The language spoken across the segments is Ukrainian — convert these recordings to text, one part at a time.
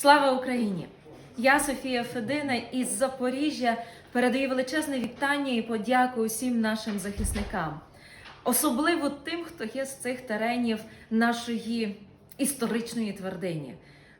Слава Україні! Я Софія Федина із Запоріжжя передаю величезне вітання і подяку усім нашим захисникам, особливо тим, хто є з цих теренів нашої історичної твердині.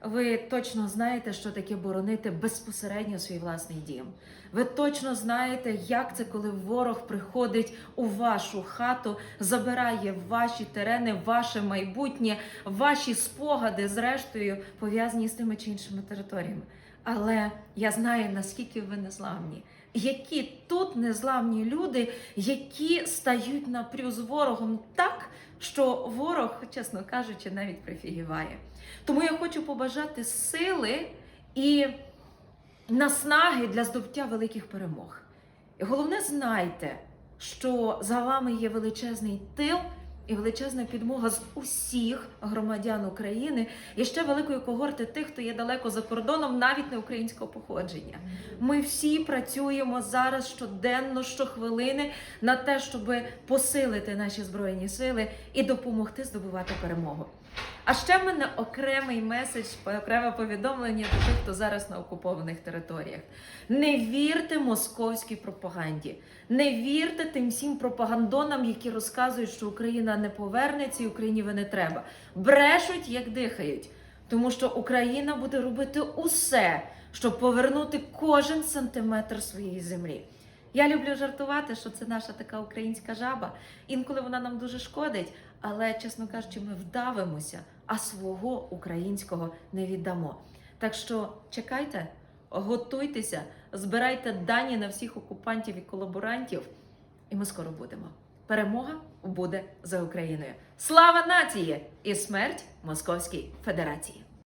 Ви точно знаєте, що таке боронити безпосередньо свій власний дім. Ви точно знаєте, як це, коли ворог приходить у вашу хату, забирає ваші терени, ваше майбутнє, ваші спогади, зрештою, пов'язані з тими чи іншими територіями. Але я знаю, наскільки ви незламні. Які тут незламні люди, які стають напрю з ворогом так, що ворог, чесно кажучи, навіть прифігіває. Тому я хочу побажати сили і наснаги для здобуття великих перемог. І головне, знайте, що за вами є величезний тил і величезна підмога з усіх громадян України і ще великої когорти тих, хто є далеко за кордоном, навіть не українського походження. Ми всі працюємо зараз щоденно, щохвилини на те, щоб посилити наші збройні сили і допомогти здобувати перемогу. А ще в мене окремий меседж, окреме повідомлення до тих, хто зараз на окупованих територіях. Не вірте московській пропаганді, не вірте тим всім пропагандонам, які розказують, що Україна не повернеться і Україні ви не треба. Брешуть, як дихають. Тому що Україна буде робити усе, щоб повернути кожен сантиметр своєї землі. Я люблю жартувати, що це наша така українська жаба. Інколи вона нам дуже шкодить, але, чесно кажучи, ми вдавимося, а свого українського не віддамо. Так що чекайте, готуйтеся, збирайте дані на всіх окупантів і колаборантів, і ми скоро будемо. Перемога буде за Україною. Слава нації і смерть Московській Федерації!